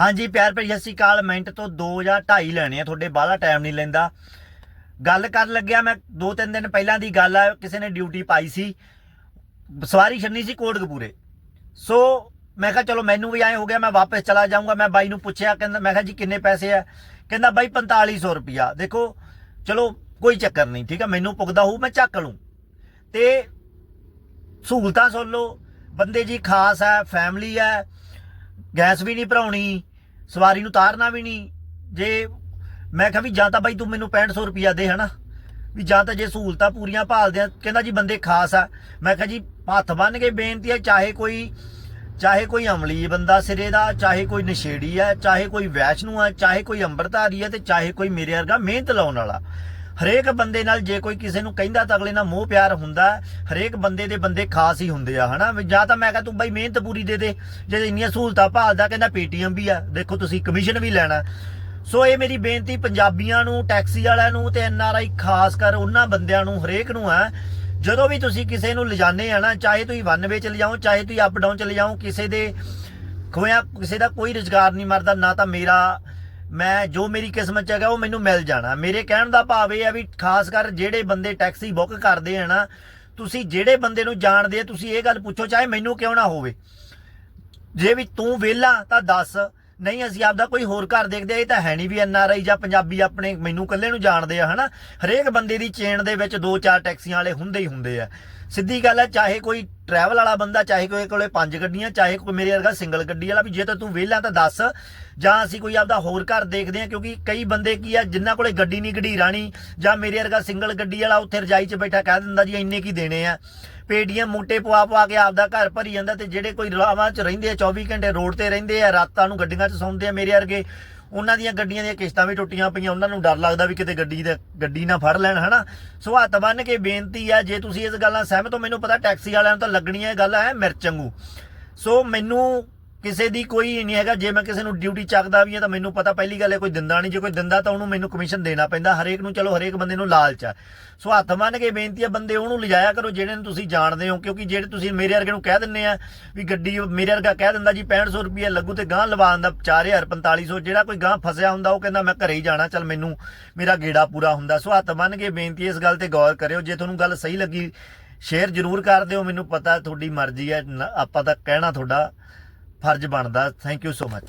ਹਾਂਜੀ ਪਿਆਰ ਭਰੀ ਸਤਿ ਸ਼੍ਰੀ ਅਕਾਲ, ਮਿੰਟ ਤੋਂ 2 ਜਾਂ 2.5 ਲੈਣੇ ਆ, ਤੁਹਾਡੇ ਬਾਹਲਾ ਟਾਈਮ ਨਹੀਂ ਲੈਂਦਾ। ਗੱਲ ਕਰਨ ਲੱਗਿਆ ਮੈਂ 2-3 ਦਿਨ ਪਹਿਲਾਂ ਦੀ ਗੱਲ ਆ, ਕਿਸੇ ਨੇ ਡਿਊਟੀ ਪਾਈ ਸੀ। ਸਵਾਰੀ ਛੱਡਣੀ ਸੀ ਕੋਟਕਪੂਰੇ। ਸੋ ਮੈਂ ਕਿਹਾ ਚਲੋ ਮੈਨੂੰ ਵੀ ਐ ਹੋ ਗਿਆ, ਮੈਂ ਵਾਪਸ ਚਲਾ ਜਾਊਂਗਾ। ਮੈਂ ਬਾਈ ਨੂੰ ਪੁੱਛਿਆ, ਕਹਿੰਦਾ, ਮੈਂ ਕਿਹਾ ਜੀ ਕਿੰਨੇ ਪੈਸੇ ਆ? ਕਹਿੰਦਾ ਬਾਈ 4500 ਰੁਪਿਆ ਦੇਖੋ, ਚਲੋ ਕੋਈ ਚੱਕਰ ਨਹੀਂ, ਠੀਕ ਆ? ਮੈਨੂੰ ਪੁੱਗਦਾ ਹੋਊ, ਮੈਂ ਚੱਕ ਲੂੰ ਤੇ ਸਹੂਲਤਾਂ ਸੁਣ ਲਓ। ਬੰਦੇ ਜੀ ਖਾਸ ਹੈ ਫੈਮਿਲੀ ਹੈ। ਗੈਸ ਵੀ ਨਹੀਂ ਭਰਾਉਣੀ, ਸਵਾਰੀ ਨੂੰ ਤਾਰਨਾ ਵੀ ਨਹੀਂ। ਜੇ ਮੈਂ ਕਿਹਾ ਵੀ ਜਾਂ ਤਾਂ ਬਾਈ ਤੂੰ ਮੈਨੂੰ 6500 ਰੁਪਿਆ ਦੇ, ਹਨਾ? ਵੀ ਜਾਂ ਤਾਂ ਜੇ ਸਹੂਲਤਾਂ ਪੂਰੀਆਂ ਭਾਲਦੇ ਆ, ਕਹਿੰਦਾ ਜੀ ਬੰਦੇ ਖਾਸ ਆ। ਮੈਂ ਕਿਹਾ ਜੀ ਹੱਥ ਬੰਨ ਕੇ ਬੇਨਤੀ ਹੈ ਚਾਹੇ ਕੋਈ ਚਾਹੇ ਕੋਈ ਅਮਲੀ ਬੰਦਾ ਸਿਰੇ ਦਾ, ਚਾਹੇ ਕੋਈ ਨਸ਼ੇੜੀ ਹੈ ਚਾਹੇ ਕੋਈ ਵੈਸ਼ਨੂ ਹੈ ਚਾਹੇ ਕੋਈ ਅੰਬਰਧਾਰੀ ਹੈ ਤੇ ਚਾਹੇ ਕੋਈ ਮੇਰੇ ਵਰਗਾ ਮਿਹਨਤ ਲਾਉਣ ਵਾਲਾ। ਹਰੇਕ ਬੰਦੇ ਨਾਲ ਜੇ ਕੋਈ ਕਿਸੇ ਨੂੰ ਕਹਿੰਦਾ ਤਾਂ ਅਗਲੇ ਨਾਲ ਮੋਹ ਪਿਆਰ ਹੁੰਦਾ, ਹਰੇਕ ਬੰਦੇ ਦੇ ਬੰਦੇ ਖਾਸ ਹੀ ਹੁੰਦੇ ਆ, ਹਨਾ? ਵੀ ਜਾਂ ਤਾਂ ਮੈਂ ਕਹਾਂ ਤੂੰ ਬਾਈ ਮਿਹਨਤ ਪੂਰੀ ਦੇ ਦੇ, ਜੇ ਇੰਨੀਆਂ ਸਹੂਲਤਾਂ ਭਾਲਦਾ ਕਹਿੰਦਾ ਪੇਟੀਐਮ ਵੀ ਆ, ਦੇਖੋ ਤੁਸੀਂ ਕਮਿਸ਼ਨ ਵੀ ਲੈਣਾ। ਸੋ ਇਹ ਮੇਰੀ ਬੇਨਤੀ ਪੰਜਾਬੀਆਂ ਨੂੰ ਟੈਕਸੀ ਵਾਲਿਆਂ ਨੂੰ ਤੇ ਐਨਆਰਆਈ ਖਾਸ ਕਰ ਉਹਨਾਂ ਬੰਦਿਆਂ ਨੂੰ, ਹਰੇਕ ਨੂੰ ਹੈ ਜਦੋਂ ਵੀ ਤੁਸੀਂ ਕਿਸੇ ਨੂੰ ਲਿਜਾਣੇ ਆ ਨਾ, ਚਾਹੇ ਤੁਸੀਂ ਵਨ ਵੇ ਚ ਲਿਜਾਓ, ਚਾਹੇ ਤੁਸੀਂ ਅਪ ਡਾਊਨ ਚ ਲਿਜਾਓ, ਕਿਸੇ ਦੇ ਖੋਇਆ, ਕਿਸੇ ਦਾ ਕੋਈ ਰੁਜ਼ਗਾਰ ਨਹੀਂ ਮਰਦਾ, ਨਾ ਤਾਂ ਮੇਰਾ ਮੈਂ ਜੋ ਮੇਰੀ ਕਿਸਮਤ ਚ ਹੈਗਾ ਉਹ ਮੈਨੂੰ ਮਿਲ ਜਾਣਾ। ਮੇਰੇ ਕਹਿਣ ਦਾ ਭਾਵ ਇਹ ਹੈ ਵੀ ਖਾਸ ਕਰ ਜਿਹੜੇ ਬੰਦੇ ਟੈਕਸੀ ਬੁੱਕ ਕਰਦੇ ਆ ਨਾ ਤੁਸੀਂ ਜਿਹੜੇ ਬੰਦੇ ਨੂੰ ਜਾਣਦੇ ਆ ਤੁਸੀਂ ਇਹ ਗੱਲ ਪੁੱਛੋ ਚਾਹੇ ਮੈਨੂੰ ਕਿਉਂ ਨਾ ਹੋਵੇ। ਜੇ ਵੀ ਤੂੰ ਵਿਹਲਾ ਤਾਂ ਦੱਸ। ਨਹੀਂ ਅਸੀਂ ਆਪਦਾ ਕੋਈ ਹੋਰ ਘਰ ਦੇਖਦੇ ਆ, ਇਹ ਤਾਂ ਹੈ ਨਹੀਂ ਵੀ ਐਨ ਆਰ ਆਈ ਜਾਂ ਪੰਜਾਬੀ ਆਪਣੇ ਮੈਨੂੰ ਇਕੱਲੇ ਨੂੰ ਜਾਣਦੇ ਆ ਹਨਾ? ਹਰੇਕ ਬੰਦੇ ਦੀ ਚੇਨ ਦੇ ਵਿੱਚ ਦੋ ਚਾਰ ਟੈਕਸੀਆਂ ਵਾਲੇ ਹੁੰਦੇ ਹੀ ਹੁੰਦੇ ਆ। ਸਿੱਧੀ ਗੱਲ ਹੈ, ਚਾਹੇ ਕੋਈ ਟਰੈਵਲ ਵਾਲਾ ਬੰਦਾ, ਚਾਹੇ ਕੋਈ ਕੋਲੇ ਪੰਜ ਗੱਡੀਆਂ, ਚਾਹੇ ਕੋਈ ਮੇਰੇ ਵਰਗਾ ਸਿੰਗਲ ਗੱਡੀ ਵਾਲਾ ਵੀ, ਜੇ ਤਾਂ ਤੂੰ ਵਿਹਲਾ ਤਾਂ ਦੱਸ। ਜਾਂ ਅਸੀਂ ਕੋਈ ਆਪਦਾ ਹੋਰ ਘਰ ਦੇਖਦੇ ਆ ਕਿਉਂਕਿ ਕਈ ਬੰਦੇ ਕੀ ਆ ਜਿਨ੍ਹਾਂ ਕੋਲੇ ਗੱਡੀ ਨਹੀਂ ਗੜੀ ਰਾਣੀ ਜਾਂ ਮੇਰੇ ਵਰਗਾ ਸਿੰਗਲ ਗੱਡੀ ਵਾਲਾ ਉੱਥੇ ਰਜਾਈ 'ਚ ਬੈਠਾ ਕਹਿ ਦਿੰਦਾ ਜੀ, ਇੰਨੇ ਕੀ ਦੇਣੇ ਆ। ਪੇਟੀਐਮ ਮੋਟੇ ਪਵਾ ਪਵਾ ਕੇ ਆਪਦਾ ਘਰ ਭਰੀ ਜਾਂਦਾ ਤੇ ਜਿਹੜੇ ਕੋਈ ਰਾਵਾਂ 'ਚ ਰਹਿੰਦੇ ਆ 24 ਘੰਟੇ ਰੋਡ ਤੇ ਰਹਿੰਦੇ ਆ, ਰਾਤਾਂ ਨੂੰ ਗੱਡੀਆਂ 'ਚ ਸੌਂਦੇ ਆ ਮੇਰੇ ਵਰਗੇ ਉਹਨਾਂ ਦੀਆਂ ਗੱਡੀਆਂ ਦੀਆਂ ਕਿਸ਼ਤਾਂ ਵੀ ਟੁੱਟੀਆਂ ਪਈਆਂ, ਉਹਨਾਂ ਨੂੰ ਡਰ ਲੱਗਦਾ ਵੀ ਕਿਤੇ ਗੱਡੀ ਦੇ, ਗੱਡੀ ਨਾ ਫੜ ਲੈਣ, ਹਨਾ? ਸੋ ਹੱਥ ਬੰਨ ਕੇ ਬੇਨਤੀ ਆ, ਜੇ ਤੁਸੀਂ ਇਸ ਗੱਲ ਨਾਲ ਸਹਿਮਤ ਹੋ, ਮੈਨੂੰ ਪਤਾ ਟੈਕਸੀ ਵਾਲਿਆਂ ਨੂੰ ਤਾਂ ਲੱਗਣੀ ਹੈ ਇਹ ਗੱਲ ਹੈ ਮਿਰਚ ਸੋ ਮੈਨੂੰ ਕਿਸੇ ਦੀ ਕੋਈ ਨਹੀਂ ਹੈਗਾ। ਜੇ ਮੈਂ ਕਿਸੇ ਨੂੰ ਡਿਊਟੀ ਚੱਕਦਾ ਵੀ ਆ ਤਾਂ ਮੈਨੂੰ ਪਤਾ ਪਹਿਲੀ ਗੱਲ ਹੈ, ਕੋਈ ਦਿੰਦਾ ਨਹੀਂ। ਜੇ ਕੋਈ ਦਿੰਦਾ ਤਾਂ ਉਹਨੂੰ ਮੈਨੂੰ ਕਮਿਸ਼ਨ ਦੇਣਾ ਪੈਂਦਾ। ਹਰੇਕ ਨੂੰ ਚਲੋ, ਹਰੇਕ ਬੰਦੇ ਨੂੰ ਲਾਲਚ ਆ। ਸੋ ਹੱਥ ਮੰਨ ਕੇ ਬੇਨਤੀ ਆ, ਬੰਦੇ ਉਹਨੂੰ ਲਿਜਾਇਆ ਕਰੋ ਜਿਹੜੇ ਨੂੰ ਤੁਸੀਂ ਜਾਣਦੇ ਹੋ। ਕਿਉਂਕਿ ਜਿਹੜੇ ਤੁਸੀਂ ਮੇਰੇ ਵਰਗੇ ਨੂੰ ਕਹਿ ਦਿੰਨੇ ਆ ਵੀ ਗੱਡੀ ਮੇਰੇ ਵਰਗਾ ਕਹਿ ਦਿੰਦਾ ਜੀ 6500 ਰੁਪਏ ਲੱਗੂ ਤੇ ਗਾਂ ਲਵਾਉਣ ਦਾ 4000 4500 ਜਿਹੜਾ ਕੋਈ ਗਾਂ ਫਸਿਆ ਹੁੰਦਾ, ਉਹ ਕਹਿੰਦਾ ਮੈਂ ਘਰੇ ਹੀ ਜਾਣਾ, ਚਲ ਮੈਨੂੰ, ਮੇਰਾ ਗੇੜਾ ਪੂਰਾ ਹੁੰਦਾ। ਸੋ ਹੱਥ ਮੰਨ ਕੇ ਬੇਨਤੀ ਇਸ ਗੱਲ ਤੇ ਗੌਰ ਕਰਿਓ। ਜੇ ਤੁਹਾਨੂੰ ਗੱਲ ਸਹੀ ਲੱਗੀ, ਸ਼ੇਅਰ ਜ਼ਰੂਰ ਕਰ ਦਿਓ। ਮੈਨੂੰ ਪਤਾ ਤੁਹਾਡੀ ਮਰਜ਼ੀ ਹੈ ਆਪਾਂ ਤਾਂ ਕਹਿਣਾ ਤੁਹਾਡਾ ਫਰਜ਼ ਬਣਦਾ। Thank you so much